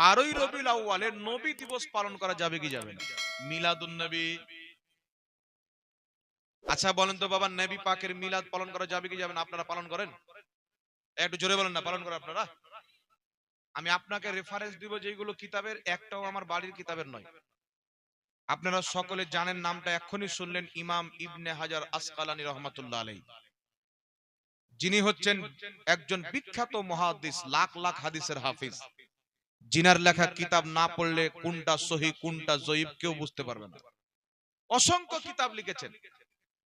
বারোই রবিউল আউয়ালে নবী দিবস পালন করা যাবে কি যাবে না? মিলাদুন নবী। আচ্ছা বলেন তো বাবা, নবী পাকের মিলাদ পালন করা যাবে কি যাবে না? আপনারা পালন করেন? একটু জোরে বলেন না, পালন করেন আপনারা? আমি আপনাকে রেফারেন্স দিব যেগুলো কিতাবের, একটাও আমার বাড়ির কিতাবের নয়। আপনারা সকলে জানেন নামটা, এক্ষুনি শুনলেন ইমাম ইবনে হাজার আসকালানি রহমাতুল্লাহ আলাই যিনি হচ্ছেন একজন বিখ্যাত মহাদিস, লাখ লাখ হাদিসের হাফিজ। জিনার লেখা কিতাব না পড়লে কোনটা সহি কোনটা জয়ীব কেউ বুঝতে পারবে না। অসংখ্য কিতাব লিখেছেন।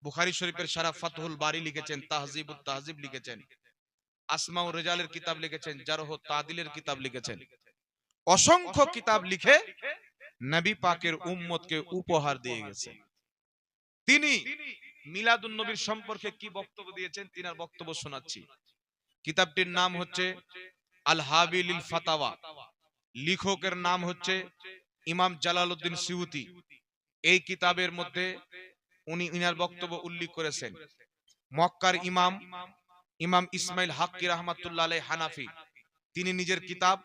বুখারী শরীফের সারা ফাতহুল বাড়ি লিখেছেন তাহজিবুত তাহজিব লিখেছেন। আসমাউ রেজালের কিতাব লিখেছেন জারহ তাদিলের কিতাব লিখেছেন। অসংখ্য কিতাব লিখে নবী পাকের উম্মতকে উপহার দিয়ে গেছে তিনি মিলাদুন নবীর সম্পর্কে কি বক্তব্য দিয়েছেন তিনার বক্তব্য শোনাচ্ছি। কিতাবটির নাম হচ্ছে আল হাবিলিল ফাতাওয়া। লেখকের নাম হচ্ছে ইমাম জালালউদ্দিন সিউতি। এই কিতাবের মধ্যে উনি ইনার বক্তব্য উল্লেখ করেছেন। মক্কার ইমাম ইমাম ইসমাইল হাক্কি রহমাতুল্লাহ আলাই হানাফি। তিনি নিজের কিতাব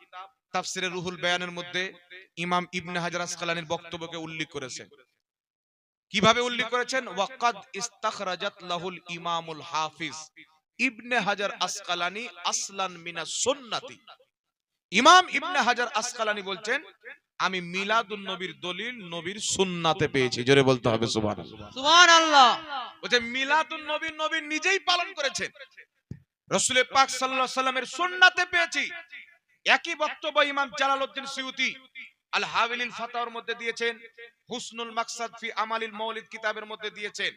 তাফসিরে রুহুল বয়ানের মধ্যে ইমাম ইবনে হাজার আসকালানির বক্তব্যকে উল্লেখ করেছেন। কীভাবে উল্লেখ করেছেন? ওয়াকাদ ইস্তাখরাজাত লাহুল ইমামুল হাফিজ। ইবনে হাজার আসকালানি আসলান মিনা সুন্নাতি। ইমাম ইবনে হাজার আসকালানি বলছেন আমি মিলাদুন নবীর দলিল নবীর সুন্নাতে পেয়েছি। জোরে বলতে হবে সুবহানাল্লাহ। সুবহানাল্লাহ। বলছে মিলাদুন নবীর নবী নিজেই পালন করেছেন। রসুল পাক সাল্লাল্লাহু আলাইহি সাল্লামের সুন্নাতে পেয়েছি। একই বক্তব্য ইমাম জালালউদ্দিন সিউতি আল হাবিলিল ফাতাওয়ার মধ্যে দিয়েছেন হুসনুল মাকসাদ ফি আমালিল মাউলিদ কিতাবের মধ্যে দিয়েছেন।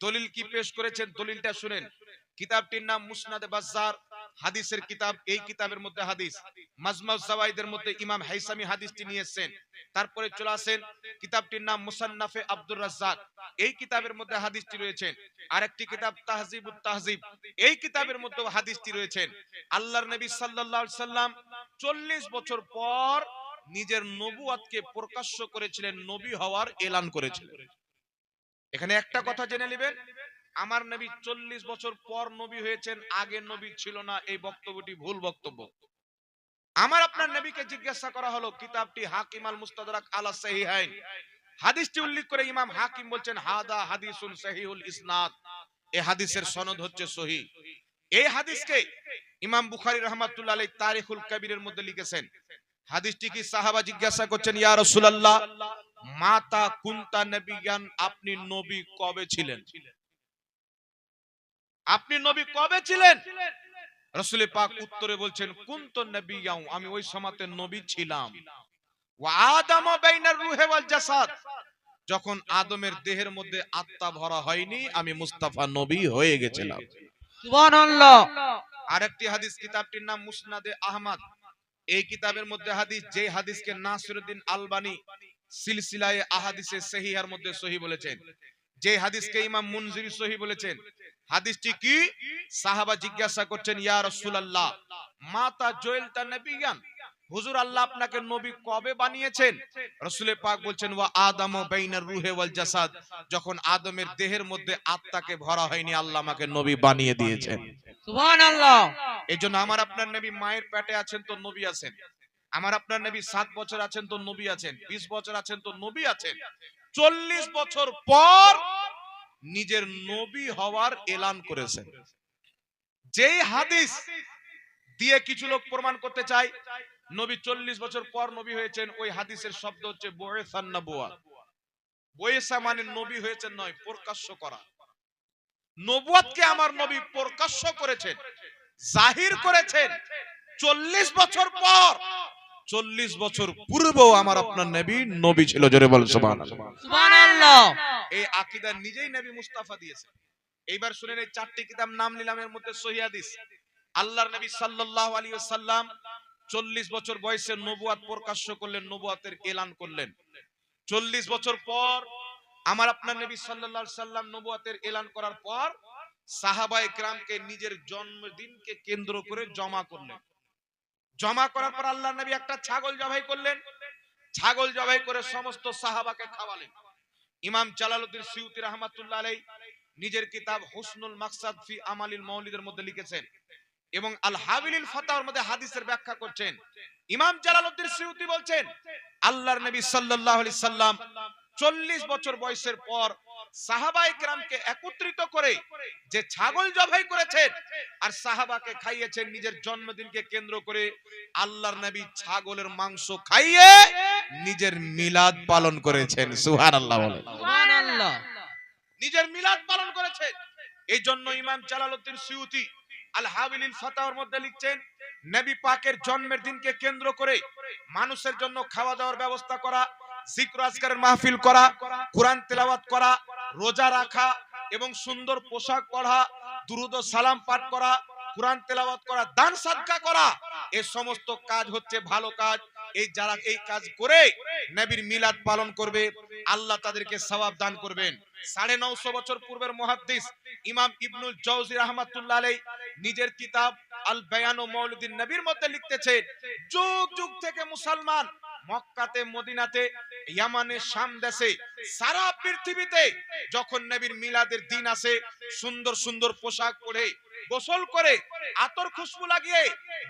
দলিল কি পেশ করেছেন? দলিলটা শুনেন। কিতাবটির নাম মুসনাদে বাজ্জার হাদিসের কিতাব এই কিতাবের মধ্যে হাদিস। মাজমাউ জাওয়াইদের মধ্যে ইমাম হাইসামি হাদিসটি নিয়ে এসেছেন তারপরে চলে আসেন কিতাবটির নাম মুসান্নাফে আব্দুর রাজ্জাক। এই কিতাবের মধ্যে হাদিসটি রয়েছেন। আরেকটি কিতাব তাহজিবুত তাহজিব। এই কিতাবের মধ্যে হাদিসটি রয়েছেন। আল্লাহর নবী সাল্লাল্লাহু আলাইহি সাল্লাম 40 বছর পর নিজের নবুয়াতকে প্রকাশ্য করেছিলেন নবী হওয়ার এলান করেছিলেন। এখানে একটা কথা জেনে নেবেন। আমার নবী চল্লিশ বছর পর নবী হয়েছেন, আগে নবী ছিল না, এই বক্তব্যটি ভুল বক্তব্য। আমার আপনার নবীকে জিজ্ঞাসা করা হলো, কিতাবটি হাকিম আল মুস্তাদরাক আলা সাহিহাইন। হাদিসটি উল্লেখ করে ইমাম হাকিম বলছেন, হাদা হাদিসুন সহিহুল ইসনাদ। এই হাদিসের সনদ হচ্ছে সহি। এই হাদিসকে ইমাম বুখারী রাহমাতুল্লাহ আলাইহি তারিখুল কবিরের মধ্যে লিখেছেন। হাদিসটি কি সাহাবা জিজ্ঞাসা করছেন, ইয়া রাসূলুল্লাহ, মাতা কুনতা নবিয়ান? আপনি নবী কবে ছিলেন? আপনি নবী কবে ছিলেন? রসুল পাক উত্তরে বলছেন কুন্ত নবিয়াউ আমি ওই সময়তে নবী ছিলাম। ওয়া আদাম রুহে ওয়াল জাসাদ। যখন আদমের দেহের মধ্যে আত্মা ভরা হয়নি আমি মুস্তাফা নবী হয়ে গেছিলাম। সুবহানাল্লাহ। আরেকটি হাদিস কিতাবটির নাম মুসনাদে আহমদ। এই কিতাবের মধ্যে হাদিস যে হাদিসকে নাসিরউদ্দিন আলবানি সিলসিলায়ে আহাদিসে সহিহার মধ্যে সহি বলেছেন। যে হাদিসকে ইমাম মুনজিরি সহি বলেছেন হাদিসটি কি? সাহাবা জিজ্ঞাসা করছেন ইয়া রাসূলুল্লাহ মাতা জয়েলতা নবিয়ান? হুজুর আল্লাহ আপনাকে নবী কবে বানিয়েছেন? রসুলে পাক বলছেন ওয়া আদামু বাইনার রুহে ওয়াল জাসাদ। যখন আদমের দেহের মধ্যে আত্মাকে ভরা হয়নি আল্লাহ আমাকে নবী বানিয়ে দিয়েছেন। সুবহানাল্লাহ। এই জন্য আমার আপনার নবী মায়ের পেটে আছেন তো নবী আছেন। আমার আপনার নবী সাত বছর আছেন তো নবী আছেন বিশ বছর আছেন তো নবী আছেন। চল্লিশ বছর পর নিজের নবী হওয়ার এলান করেছেন। যেই হাদিস দিয়ে কিছু লোক প্রমাণ করতে চায়, নবী চল্লিশ বছর পর নবী হয়েছেন, ওই হাদিসের শব্দ হচ্ছে বয়েসান নবুয়া। বয়েসা মানে নবী হয়েছেন নয়, প্রকাশ্য করা। নবুয়াতকে আমার নবী প্রকাশ্য করেছেন, জাহির করেছেন। চল্লিশ বছর পর চল্লিশ বছর পূর্বেও আমার আপনার নবী নবী ছিল জোরে বল এই আকিদা নিজেই নবী মুস্তাফা দিয়েছে। এইবার শুনেন এই চারটি কিতাব নাম নিলাম এর মধ্যে সহি হাদিস। আল্লাহর নবী সাল্লাল্লাহু আলাইহি ওয়াসাল্লাম 40 বছর বয়সে নবুয়াত প্রকাশ্য করলেন নবুয়াতের এলান করলেন। 40 বছর পর আমার আপনার নবী সাল্লাল্লাহু আলাইহি সাল্লাম নবুয়াতের এলান করার পর সাহাবায়ে কেরামকে নিজের জন্মদিনকে কেন্দ্র করে জমা করলেন। জমা করার পর আল্লাহ নবী একটা ছাগল জবাই করলেন। ছাগল জবাই করে সমস্ত সাহাবাকে খাওয়ালেন। ইমাম জালালউদ্দিন সিউতি রাহমাতুল্লাহ আলাই নিজের কিতাব হুসনুল মাকসাদ ফি আমালিল মাউলিদের মধ্যে লিখেছেন এবং আল হাবিলিল ফাতাওয়ার মধ্যে হাদিসের ব্যাখ্যা করছেন। ইমাম জালালউদ্দিন সিউতি বলছেন, আল্লাহর নবী সাল্লাল্লাহু আলাইহি সাল্লাম 40 বছর বয়সের পর সাহাবায়ে কেরামকে একত্রিত করে যে ছাগল জবাই করেছেন আর সাহাবাকে খাইয়েছেন নিজের জন্মদিনকে কেন্দ্র করে আল্লাহর নবী ছাগলের মাংস খাইয়ে নিজের মিলাদ পালন করেছেন। সুবহানাল্লাহ বলেন। সুবহানাল্লাহ। নিজের মিলাদ পালন করেছে এই জন্য ইমাম জালালউদ্দিন সিউতি আল হাবিলিল ফাতাওয়ার মধ্যে লিখছেন নবী পাকের জন্মের দিনকে কেন্দ্র করে মানুষের জন্য খাওয়া দাওয়ার ব্যবস্থা করা জিক্র আজকারের মাহফিল করা কোরআন তেলাওয়াত করা রোজা রাখা এবং সুন্দর পোশাক পরা দুরুদ সালাম পাঠ করা, কোরআন তেলাওয়াত করা, দান সাদকা করা এই সমস্ত কাজ হচ্ছে ভালো কাজ। এই যারা এই কাজ করে নবীর মিলাদ পালন করবে, আল্লাহ তাদেরকে সওয়াব দান করবেন। সাড়ে নশো বছর পূর্বের মহাদ্দিস ইমাম ইবনুল জৌজি রহমাতুল্লাহ আলাই নিজের কিতাব আল বায়ান ও মৌলুদ্দিন নবীর মধ্যে লিখতেছে, যুগ যুগ থেকে মুসলমান মক্কাতে, মদিনাতে ইয়ামানে শাম দেশে, সারা পৃথিবীতে যখন নবীর মিলাদের দিন আসে, সুন্দর সুন্দর পোশাক পরে, গোসল করে, আতর খুশবু লাগিয়ে,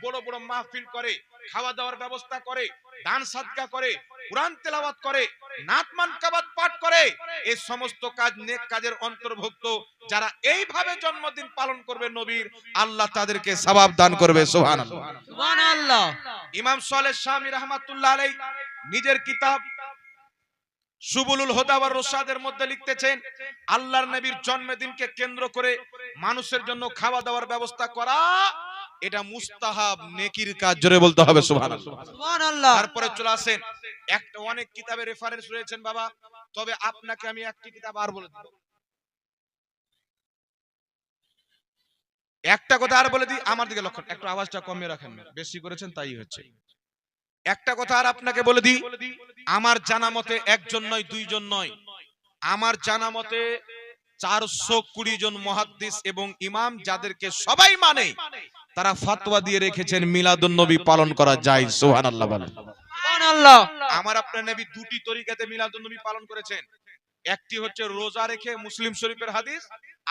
বড় বড় মাহফিল করে, খাওয়া দাওয়ার ব্যবস্থা করে দান সাদকা করে কোরআন তেলাওয়াত করে নাতমান কাবাত পাঠ করে এই সমস্ত কাজ নেক কাজের অন্তর্ভুক্ত যারা এইভাবে জন্মদিন পালন করবে নবীর আল্লাহ তাদেরকে সওয়াব দান করবে সুবহানাল্লাহ। সুবহানাল্লাহ। ইমাম সালেহ শামী রাহমাতুল্লাহ আলাই নিজের কিতাব সুবুলুল হুদা ওয়ার রশাদের মধ্যে লিখতেছেন আল্লাহর নবীর জন্মদিনকে কেন্দ্র করে মানুষের জন্য খাওয়া দাওয়ার ব্যবস্থা করা এটা মুস্তাহাব নেকির কাজ জোরে বলতে হবে সুবহানাল্লাহ। তারপরে চলে আসেন একটা অনেক কিতাবে রেফারেন্স রয়েছেন বাবা তবে আপনাকে আমি একটি কিতাব আর বলে দিই একটা কথা আর বলে দিই আমার দিকে লক্ষণ একটু আওয়াজটা কমিয়ে রাখেন বেশি করেছেন তাই হচ্ছে। একটা কথা আর আপনাকে বলে দিই আমার জানা মতে একজন নয় দুইজন নয়। আমার জানা মতে চারশো কুড়ি জন মহাদ্দিস এবং ইমাম যাদেরকে সবাই মানে তারা ফাতোয়া দিয়ে রেখেছেন মিলাদুন নবী পালন করা যায় সুবহানাল্লাহ বলেন। আমার আপনার নবী দুটি তরিকাতে মিলাদুন নবী পালন করেছেন। একটি হচ্ছে রোজা রেখে মুসলিম শরীফের হাদিস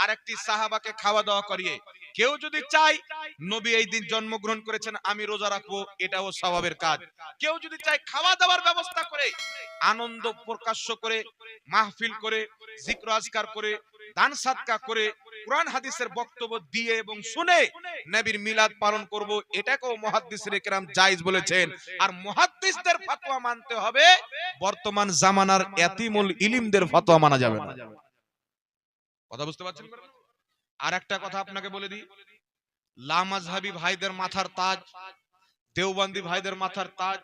আর একটি সাহাবাকে খাওয়া দাওয়া করিয়ে কেউ যদি চাই নবী এই দিন জন্মগ্রহণ করেছেন, আমি রোজা রাখব, এটাও স্বভাবের কাজ। কেউ যদি চাই খাওয়া দাওয়ার ব্যবস্থা করে, আনন্দ প্রকাশ্য করে, মাহফিল করে, জিক্র আজকার করে, দান সাদকা করে, কোরআন হাদিসের বক্তব্য দিয়ে এবং শুনে নবীর মিলাদ পালন করব, এটাকেও মুহাদ্দিসের কেরাম জায়েজ বলেছেন। আর মুহাদ্দিসদের ফতোয়া মানতে হবে, বর্তমান জামানার এতিমুল ইলিমদের ফতোয়া মানা যাবে না। কথা বুঝতে পারছেন? আর একটা কথা আপনাকে বলে দিই। লামাজহাবি ভাইদের মাথার তাজ দেওবন্দি ভাইদের মাথার তাজ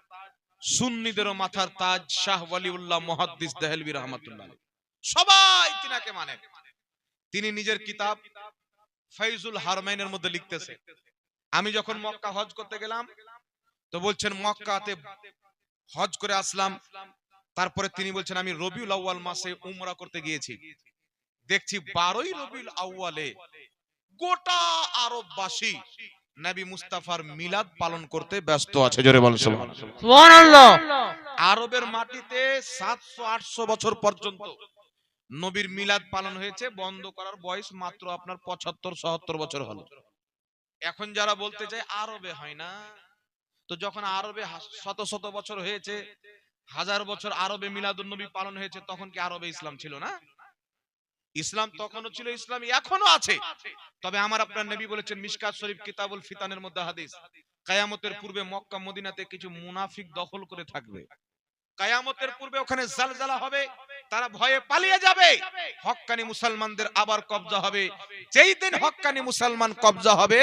সুন্নিদেরও মাথার তাজ শাহ ওয়ালিউল্লাহ মুহাদ্দিস দেহলভী রহমাতুল্লাহ। সবাই তিনাকে মানে। তিনি নিজের কিতাব ফাইজুল হারমাইনের মধ্যে লিখতেছে। আমি যখন মক্কা হজ করতে গেলাম তো বলছেন মক্কাতে হজ করে আসলাম। তারপরে তিনি বলছেন আমি রবিউল আউয়াল মাসে উমরা করতে গিয়েছি। দেখছি বারোই রবিউল আউয়ালে গোটা আরববাসী নবী মুস্তাফার মিলাদ পালন করতে ব্যস্ত আছে জোরে বলেন সুবহানাল্লাহ। আরবের মাটিতে সাতশো আটশো বছর পর্যন্ত নবীর মিলাদ পালন হয়েছে বন্ধ করার বয়স মাত্র আপনার পঁচাত্তর সত্তর বছর হলো। এখন যারা বলতে চায় আরবে হয় না তো যখন আরবে শত শত বছর হয়েছে হাজার বছর আরবে মিলাদুন নবী পালন হয়েছে তখন কি আরবে ইসলাম ছিল না? ইসলাম তখনও ছিল ইসলাম এখনও আছে। তবে আমার আপনার নবী বলেছেন মিশকাত শরীফ কিতাবুল ফিতানের মধ্যে হাদিস কায়ামতের পূর্বে মক্কা মদিনাতে কিছু মুনাফিক দখল করে থাকবে। কায়ামতের পূর্বে ওখানে জালজালা হবে তারা ভয়ে পালিয়ে যাবে। হক্কানি মুসলমানদের আবার কবজা হবে। যেই দিন হক্কানি মুসলমান কবজা হবে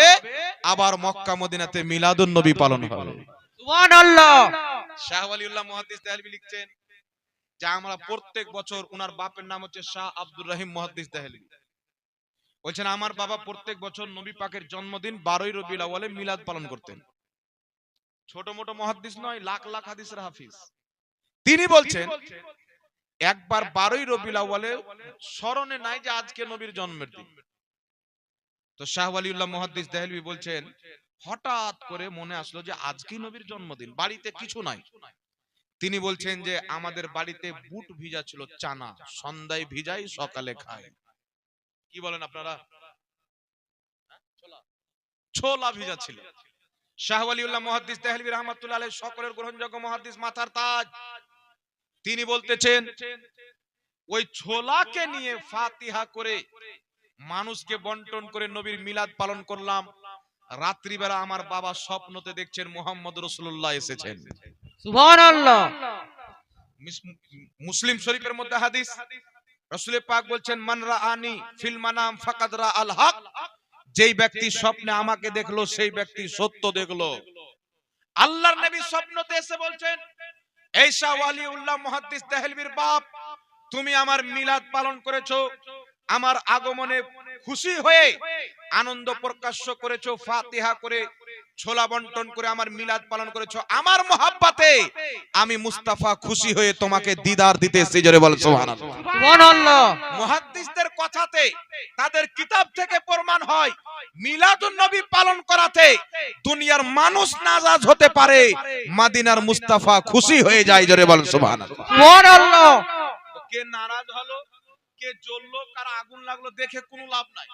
আবার মক্কা মদিনাতে মিলাদুন নবী পালন হবে। সুবহানাল্লাহ। শাহ ওয়ালিউল্লাহ মুহাদ্দিস দেহলভী লিখছেন যে আমরা প্রত্যেক বছর উনার বাপের নাম হচ্ছে শাহ আব্দুর রহিম মুহাদ্দিস দেহলভী বলছেন, আমার বাবা প্রত্যেক বছর নবী পাকের জন্মদিন বারোই রবিউল আউয়ালে মিলাদ পালন করতেন। ছোট মোটো মুহাদ্দিস নয়, লাখ লাখ হাদিসের হাফিজ। তিনি বলছেন, একবার বারোই রবিউল আউয়ালে স্মরণে নাই যে আজকে নবীর জন্মের দিন। তো শাহ আলিউল্লাহ মুহাদ্দিস দেহলভী বলছেন, হঠাৎ করে মনে আসলো যে আজকেই নবীর জন্মদিন, বাড়িতে কিছু নাই। তিনি বলছেন যে আমাদের বাড়িতে বুট ভিজা ছিল, চানা। সন্ধ্যায় ভিজাই, সকালে খায় কি বলেন আপনারা? ছোলা ভিজা ছিল। তিনি বলতেছেন, ওই ছোলাকে নিয়ে ফাতিহা করে মানুষকে বন্টন করে নবীর মিলাদ পালন করলাম। রাত্রিবেলা আমার বাবা স্বপ্নতে দেখছেন মোহাম্মদ রসুল্লাহ এসেছেন। মুসলিম শরীফের মধ্যে হাদিস, রসুলের পাক বলছেন মানরা আনি ফিল মানাম ফাকাদরা আল হক। যেই ব্যক্তি স্বপ্নে আমাকে দেখল, সেই ব্যক্তি সত্য দেখল। আল্লাহর নবী স্বপ্নতে এসে বলছেন এই শাহ ওয়ালিউল্লাহ মুহাদ্দিস দেহলভির বাপ, তুমি আমার মিলাদ পালন করেছ, আমার আগমনে খুশি হয়ে আনন্দ প্রকাশ্য করেছ, ফাতিহা করে ছোলা বন্টন করে আমার মিলাদ পালন করেছ আমার মহাব্বাতে আমি মুস্তাফা খুশি হয়ে তোমাকে দিদার দিতে এসেছি জোরে বল সুবহানাল্লাহ। সুবহানাল্লাহ। মুহাদ্দিসদের কথাতে তাদের কিতাব থেকে প্রমাণ হয় মিলাদুন নবী পালন করাতে দুনিয়ার মানুষ নাজাজ হতে পারে মাদিনার মুস্তাফা খুশি হয়ে যায় জোরে বল সুবহানাল্লাহ। সুবহানাল্লাহ। কে নারাজ হলো কে জ্বললো কার আগুন লাগল দেখে কোনো লাভ নাই।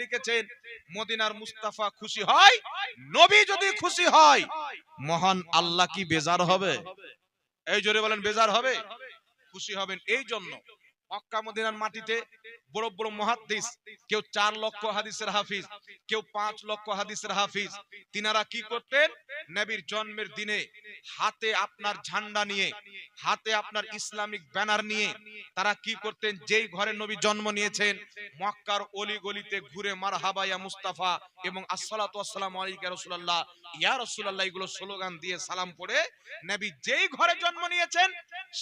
লিখেছেন, মদিনার মুস্তাফা খুশি হয়, নবী যদি খুশি হয়, মহান আল্লাহ কি বেজার হবে? এই জোরে বলেন, বেজার হবে? খুশি হবেন এই জন্য মক্কা মদিনার মাটিতে বড় বড় মুহাদ্দিস, কেউ চার লক্ষ হাদিসের হাফিজ, কেউ পাঁচ লক্ষ হাদিসের হাফিজ। তিনারা কি করতেন? নবীর জন্মের দিনে হাতে আপনার ঝান্ডা নিয়ে, হাতে আপনার ইসলামিক ব্যানার নিয়ে তারা কি করতেন? যেই ঘরে নবী জন্ম নিয়েছেন, মক্কার অলি গলিতে ঘুরে মারহাবা, ইয়া মুস্তাফা এবং আসসালাতু আসসালামু আলাইকা রাসূলুল্লাহ, ইয়া রাসূলুল্লাহ এগুলো স্লোগান দিয়ে সালাম পড়ে নবী যেই ঘরে জন্ম নিয়েছেন,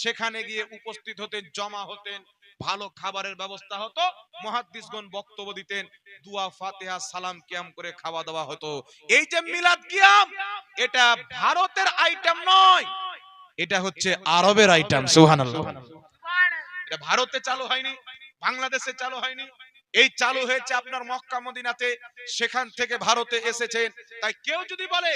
সেখানে গিয়ে উপস্থিত হতেন, জমা হতেন ভালো খাবারের ব্যবস্থা হতো। মুহাদ্দিসগণ বক্তব্য দিতেন, দুয়া, ফাতিহা, সালাম, কিয়াম করে খাওয়া দাওয়া হতো। এই যে মিলাদ কিয়াম, এটা ভারতের আইটেম নয়। এটা হচ্ছে আরবের আইটেম সুবহানাল্লাহ। এটা ভারতে চালু হয়নি, বাংলাদেশে চালু হয়নি। এই চালু হয়েছে আপনার মক্কা, মদিনাতে। সেখান থেকে ভারতে এসেছেন। তাই কেউ যদি বলে,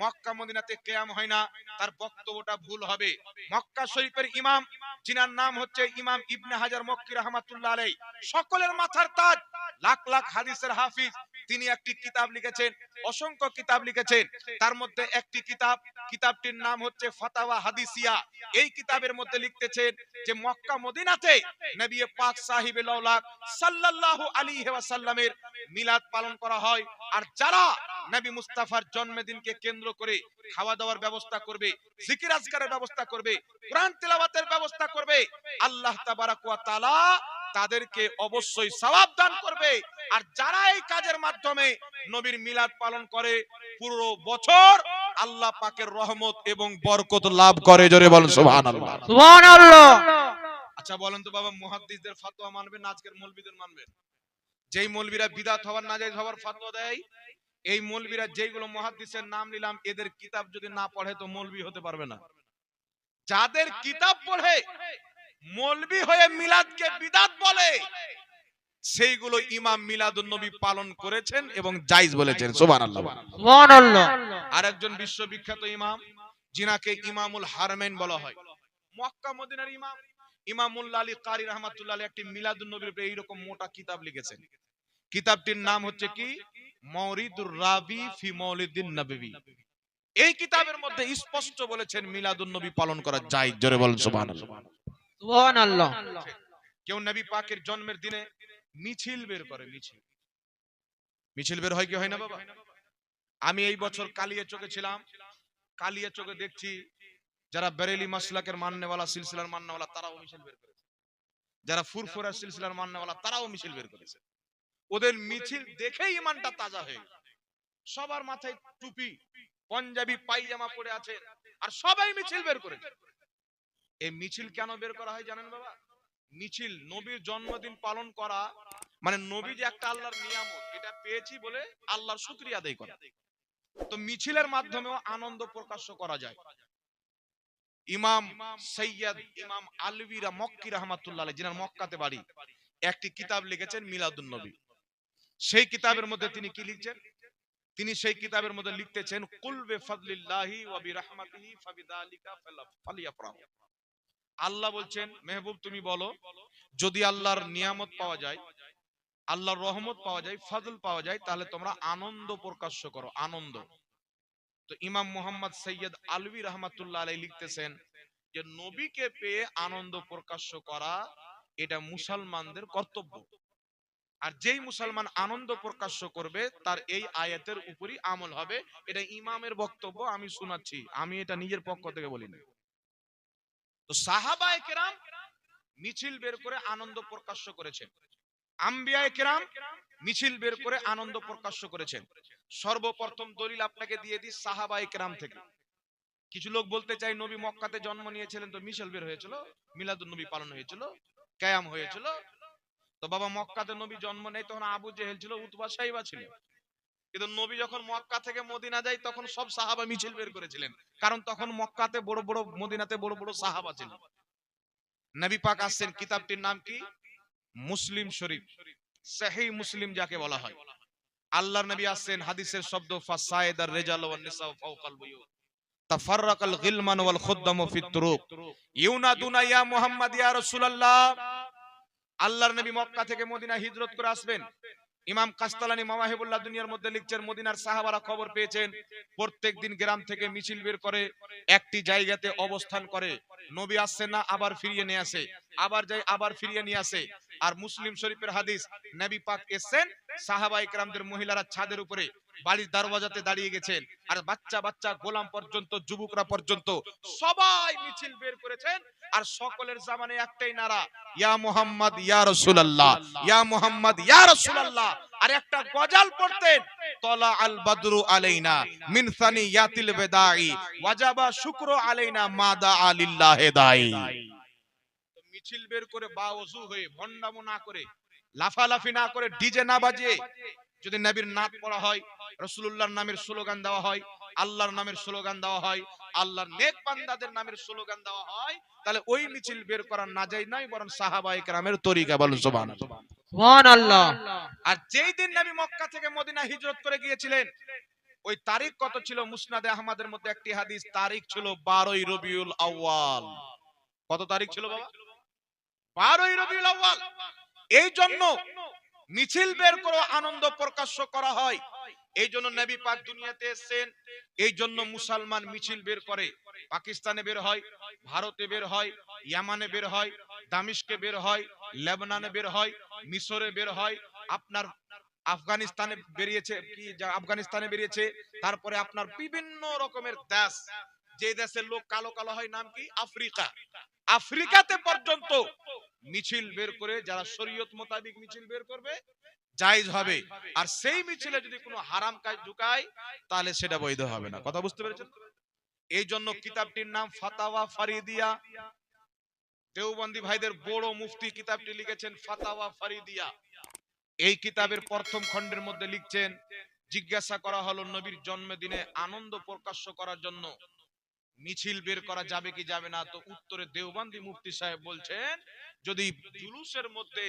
মক্কা, মদিনাতে কেয়াম হয় না, তার বক্তব্যটা ভুল হবে। মক্কা শরীফের ইমাম যিনার নাম হচ্ছে ইমাম ইবনে হাজার মক্কি রহমাতুল্লাহ আলাই সকলের মাথার তাজ। লাখ লাখ হাদিসের হাফিজ। তিনি একটি কিতাব লিখেছেন, অসংখ্য কিতাব লিখেছেন। তার মধ্যে একটি কিতাব, কিতাবটির নাম হচ্ছে ফাতাওয়া হাদিসিয়া। এই কিতাবের মধ্যে লিখতেছেন যে মক্কা মদিনাতে নবী পাক সাহিবে লাউলাক সাল্লাল্লাহু আলাইহি ওয়াসাল্লামের মিলাদ পালন করা হয়। আর যারা নবী মুস্তাফার জন্মদিনকে কেন্দ্র করে খাওয়া দাওয়ার ব্যবস্থা করবে জিকির আজকারের ব্যবস্থা করবে কোরআন তেলাওয়াতের ব্যবস্থা করবে। আল্লাহ তাবারাক ওয়া তাআলা তাদেরকে অবশ্যই সওয়াব দান করবে। আর যারা এই কাজের মাধ্যমে নবীর মিলাদ পালন করে পুরো বছর আল্লাহ পাকের রহমত এবং বরকত লাভ করে। জোরে বলেন সুবহানাল্লাহ। সুবহানাল্লাহ। আচ্ছা বলেন তো বাবা মুহাদ্দিসদের ফতোয়া মানবেন আজকের মৌলবীদের মানবেন? যেই মৌলবীরা বিদাত হওয়ার নাজায়েজ হওয়ার ফতোয়া দেয়? এই মৌলবীরা যেইগুলো মুহাদ্দিসের নাম নিলাম এদের কিতাব যদি না পড়ে তো মৌলবী হতে পারবে না। যাদের কিতাব পড়ে মৌলবী হয়ে মিলাদকে বিদাত বলে সেইগুলো ইমাম মিলাদুন নবী পালন করেছেন এবং জায়েজ বলেছেন সুবহানাল্লাহ। সুবহানাল্লাহ। আর একজন বিশ্ববিখ্যাত ইমাম যিনাকে ইমামুল হারমাইন বলা হয়। মক্কা মদিনার ইমাম ইমামুল্লাহ আলী কারি রহমাতুল্লাহ একটি মিলাদুন নবীর উপরে এইরকম মোটা কিতাব লিখেছেন। কিতাবটির নাম হচ্ছে কি? মৌরিদুর রাবি ফি মৌলিদিন নবী। এই কিতাবের মধ্যে স্পষ্ট বলেছেন মিলাদুন নবী পালন করা যায় জোরে বলেন সুবহানাল্লাহ। সুবহানাল্লাহ। কেউ নবী পাকের জন্মের দিনে মিছিল বের করে মিছিল। মিছিল বের হয় কি হয় না বাবা? আমি এই বছর কালিয়া চোখে ছিলাম। কালিয়া চোখে দেখছি যারা বেরেলি মাসলাকের মান্যওয়ালা সিলসিলার মান্যওয়ালা তারাও মিছিল বের করেছে। যারা ফুরফুরা সিলসিলার মান্যওয়ালা তারাও মিছিল বের করেছে। ওদের মিছিল দেখেই ইমানটা তাজা হয়ে সবার মাথায় টুপি পাঞ্জাবি পায়জামা পরে আছে। আর সবাই মিছিল বের করেছে। এই মিছিল কেন বের করা হয় জানেন বাবা? মিছিল নবীর জন্মদিন পালন করা মানে নবী যে একটা আল্লাহর নিয়ামত এটা পেয়েছি বলে আল্লাহর শুকরিয়া আদায় করা। তো মিছিলের মাধ্যমেও আনন্দ প্রকাশ করা যায়। ইমাম সৈয়দ ইমাম আলভিরা মক্কি রহমাতুল্লাহ যিনার মক্কাতে বাড়ি একটি কিতাব লিখেছেন মিলাদুন নবী। সেই কিতাবের মধ্যে তিনি কি লিখছেন? তিনি সেই কিতাবের মধ্যে লিখতেছেন কুল বে ফাদলিল্লাহি ওয়া বিরাহমাতিহি ফাবিযালিকা ফালিয়াফরাহু। আল্লাহ বলছেন মেহবুব তুমি বলো যদি আল্লাহর নিয়ামত পাওয়া যায় আল্লাহর রহমত পাওয়া যায় ফজল পাওয়া যায় তাহলে তোমরা আনন্দ প্রকাশ্য করো আনন্দ। তো ইমাম মোহাম্মদ সৈয়দ আলবী রহমাতুল্লাহ আলাই লিখতেছেন যে নবীকে পেয়ে আনন্দ প্রকাশ্য করা এটা মুসলমানদের কর্তব্য। আর যেই মুসলমান আনন্দ প্রকাশ্য করবে, তার এই আয়াতের উপরই আমল হবে। এটা ইমামের বক্তব্য, আমি শোনাচ্ছি। আমি এটা নিজের পক্ষ থেকে বলি না তো সাহাবায়ে কেরাম মিছিল বের করে আনন্দ প্রকাশ্য করেছেন। আম্বিয়ায়ে কেরাম মিছিল বের করে আনন্দ প্রকাশ্য করেছেন। সর্বপ্রথম দলিল আপনাকে দিয়ে দিই সাহাবায়ে কেরাম থেকে। কিছু লোক বলতে চাই নবী মক্কাতে জন্ম নিয়েছিলেন তো মিছিল বের হয়েছিল, মিলাদুন নবী পালন হয়েছিল কায়াম হয়েছিল। তো বাবা মক্কাতে নবী জন্ম নেই তখন আবু জেহেল ছিল, উতবা সাইবা ছিল কিন্তু নবী যখন মক্কা থেকে মদিনা যায়, তখন সব সাহাবা মিছিল বের করেছিলেন। কারণ তখন মক্কাতে বড় বড়, মদিনাতে বড় বড় সাহাবা ছিল। নবী পাক আসছেন, কিতাবটির নাম কি? মুসলিম শরীফ। সহি মুসলিম যাকে বলা হয়। আল্লাহর নবী আসছেন, হাদিসের শব্দ, ফাসায়েদার রিজাল ওয়ান নিসা ফাওকাল বুয়ুত। তাফাররাকাল গিলমান ওয়াল খুদ্দামু ফিত তুরুক। ইউনাদুনা ইয়া মুহাম্মদ ইয়া রাসূলুল্লাহ। আল্লাহর নবী মক্কা থেকে মদিনা হিজরত করে আসবেন। ইমাম কাস্তালানি মাওয়াহিবুল্লাহ দুনিয়ার মধ্যে লিখছেন, মদিনার সাহাবারা খবর পেয়েছেন প্রত্যেক দিন গ্রাম থেকে মিছিল বের করে একটি জায়গাতে অবস্থান করে। নবী আসছেন না, আবার ফিরিয়ে নিয়ে আসে। আবার যাই আবার ফিরিয়ে নিয়ে আসে। আর মুসলিম শরীফের হাদিস, নবী পাক এসেন সাহাবা ইকরামদের মহিলারা ছাদের উপরে বাড়ির দরওয়াজাতে দাঁড়িয়ে গেছেন। আর বাচ্চা বাচ্চা গোলাম পর্যন্ত, যুবকরা পর্যন্ত, সবাই মিছিল বের করেছেন। আর সকলের জামানে একটাই নারা, ইয়া মুহাম্মদ, ইয়া রাসূলুল্লাহ, ইয়া মুহাম্মদ, ইয়া রাসূলুল্লাহ। আর একটা গজাল পড়তেন, তলা আল বদরু আলাইনা মিন সানিয়াতিল বিদাই, ওয়াজাবা শুকরু আলাইনা মাদা আলিল্লাহ দাই। মিছিল বের করে বা ওযু হয়ে ভন্ডামো না করে, লাফালাফি না করে, ডিজে না বাজিয়ে যদি নবীর নাত পড়া হয় রাসূলুল্লাহর নামের স্লোগান দেওয়া হয় আল্লাহর নামের স্লোগান দেওয়া হয় আল্লাহর নেক বান্দাদের নামের স্লোগান দেওয়া হয় তাহলে ওই মিছিল বের করা না যায় নয় বরং সাহাবায়ে কেরামের তরিকা বলুন সুবহানাল্লাহ। সুবহানাল্লাহ। আর যেই দিন নবী মক্কা থেকে মদিনা হিজরত করে গিয়েছিলেন ওই তারিখ কত ছিল? মুসনাদে আহমদের মধ্যে একটি হাদিস তারিখ ছিল বারোই রবিউল আউয়াল। কত তারিখ ছিল বাবা? বারোই রবিউল আউয়াল। এই জন্য মিছিল বের করে আনন্দ প্রকাশ্য করা হয়। এই জন্য নবী পাক দুনিয়াতে এসেছেন। এই জন্য মুসলমান মিছিল বের করে। পাকিস্তানে বের হয়, ভারতে বের হয়, ইয়ামানে বের হয় দামিশকে বের হয়, লেবাননে বের হয়, মিশরে বের হয়। আপনার আফগানিস্তানে বেরিয়েছে, কি আফগানিস্তানে বেরিয়েছে, তারপরে আপনার বিভিন্ন রকমের দেশ। যে দেশের লোক কালো কালো হয়, নাম কি? আফ্রিকা। আফ্রিকাতে পর্যন্ত মিছিল বের করে, যারা শরীয়ত মোতাবিক মিছিল বের করবে, জায়েজ হবে। আর সেই মিছিলে যদি কোনো হারাম কাজ ঢুকায়, তাহলে সেটা বৈধ হবে না। কথা বুঝতে পেরেছেন? এই জন্য কিতাবটির নাম ফাতাওয়া ফারিদিয়া। দেওবন্দি ভাইদের বড় মুফতি কিতাবটি লিখেছেন ফাতাওয়া ফারিদিয়া। এই কিতাবের প্রথম খণ্ডের মধ্যে লিখছেন, জিজ্ঞাসা করা হলো নবীর জন্মদিনে আনন্দ প্রকাশ্য করার জন্য। মিছিল বের করা যাবে কি যাবে না? তো উত্তরে দেওবন্দি মুফতি সাহেব বলছেন যদি জুলুসের মধ্যে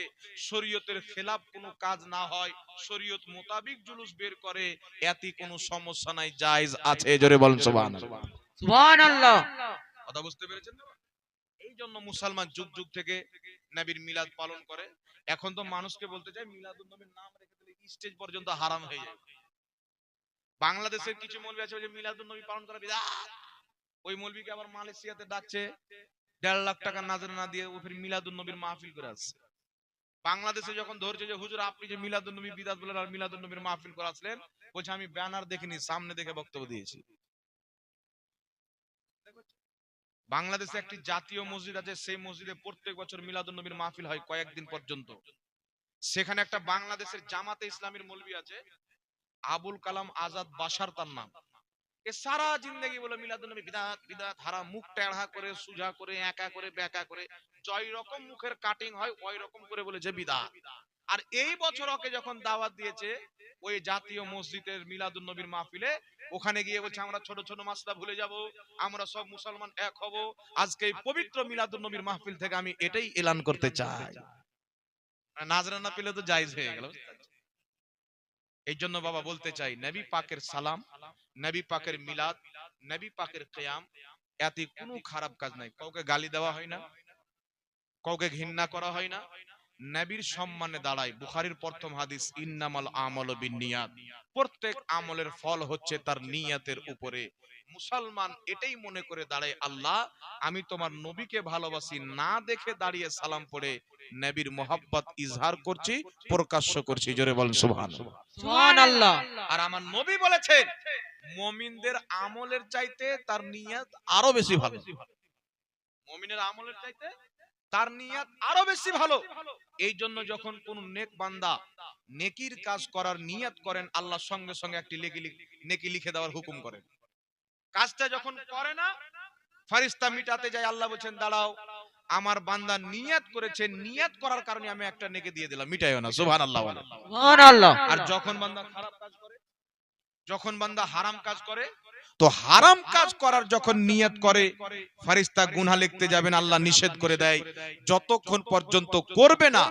শরীয়তের খেলাফ কোনো কাজ না হয় শরীয়ত মোতাবিক জুলুস বের করে এতে কোনো সমস্যা নাই জায়েজ আছে। জোরে বলেন সুবহানাল্লাহ। সুবহানাল্লাহ। কথা বুঝতে পেরেছেন এই জন্য মুসলমান যুগ যুগ থেকে নবীর মিলাদ পালন করে। এখন তো মানুষকে বলতে চাই মিলাদুন নবীর নাম রেখে দিলে স্টেজ পর্যন্ত হারাম হয়ে যায়। বাংলাদেশের কিছু মৌলবি আছে যে মিলাদুন নবী পালন করা বিধাত ওই মৌলবিকে আবার মালয়েশিয়াতে ডাকছে, দেড় লাখ টাকা নাজরানা দিয়ে ও ফির মিলাদুন নবীর মাহফিল করে আসছে। বাংলাদেশে যখন ধরছে যে, হুজুর, আপনি যে মিলাদুন নবী বিদাত বলেন আর মিলাদুন নবীর মাহফিল করে আসলেন, বলছে, আমি ব্যানার দেখিনি, সামনে দেখে বক্তব্য দিয়েছি। বাংলাদেশে একটি জাতীয় মসজিদ আছে, সেই মসজিদে প্রত্যেক বছর মিলাদুন নবীর মাহফিল হয় কয়েকদিন পর্যন্ত। সেখানে একটা বাংলাদেশের জামাতে ইসলামের মৌলবি আছে, আবুল কালাম আজাদ বাসার তার নাম। সারা জিন্দগি বলে মিলাদুন নবী বিদাত বিদাত, হারা মুখ টেড়া করে সুজা করে, একা করে বেকা করে জয় রকম মুখের কাটিং হয়, ওই রকম করে বলেছে বিদাত। আর এই বছর ওকে যখন দাওয়াত দিয়েছে, ওই জাতীয় মসজিদের মিলাদুন নবীর মাহফিলে, ওখানে গিয়ে বলছে, আমরা ছোট ছোট মাসলা ভুলে যাব, আমরা সব মুসলমান এক হব। আজকে এই পবিত্র মিলাদুন নবীর মাহফিল থেকে আমি এটাই এলান করতে চাই। নাজরানা পেলে তো জায়েজ হয়ে গেল। এই জন্য বাবা বলতে চাই, নবী পাকের সালাম নবী পাকের মিলাদ নবী পাকের কিয়াম এতে কোনো খারাপ কাজ নাই। কাউকে গালি দেওয়া হয় না কাউকে ঘৃণা করা হয় না। নবীর সম্মানে দাঁড়ায়। বুখারীর প্রথম হাদিস ইন্নামাল আমল বিনিয়াত প্রত্যেক আমলের ফল হচ্ছে তার নিয়াতের উপরে। মুসলমান এটাই মনে করে দাঁড়ায় আল্লাহ আমি তোমার নবীকে ভালোবাসি না দেখে দাঁড়িয়ে সালাম পড়ে নবীর মোহাব্বত ইজহার করছি প্রকাশ্য করছি। জোরে বলেন সুবহানাল্লাহ সুবহানাল্লাহ আর আমার নবী বলেছেন মমিনদের আমলের চাইতে তার নিয়াত আরও বেশি ভালো। মমিনের আমলের চাইতে তার নিয়াত আরও বেশি ভালো। এই জন্য যখন কোন নেক বান্দা নেকির কাজ করার নিয়াত করেন আল্লাহ সঙ্গে সঙ্গে একটি নেকি লিখে দেওয়ার হুকুম করেন। কাজটা যখন করে না ফারিস্তা মিটাতে যায় আল্লাহ বলছেন দাঁড়াও আমার বান্দা নিয়াত করেছে নিয়াত করার কারণে আমি একটা নেকে দিয়ে দিলাম। মিটাইও না সুবহানাল্লাহ বলে। সুবহানাল্লাহ। আর যখন বান্দা খারাপ কাজ যখন বান্দা হারাম কাজ করে তো হারাম কাজ করার যখন নিয়ত করে ফারিস্তা গুনাহ লিখতে যাবেন আল্লাহ নিষেধ করে দেয়। যতক্ষণ পর্যন্ত করবে না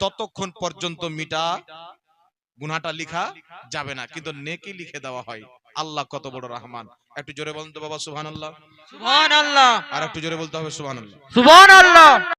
ততক্ষণ পর্যন্ত মিটা গুনাহটা লিখা যাবে না। কিন্তু নেকি লিখে দেওয়া হয়। আল্লাহ কত বড় রহমান। একটু জোরে বলুন তো বাবা সুবহানাল্লাহ। সুবহানাল্লাহ। আর একটু জোরে বলতে হবে সুবহানাল্লাহ। সুবহানাল্লাহ।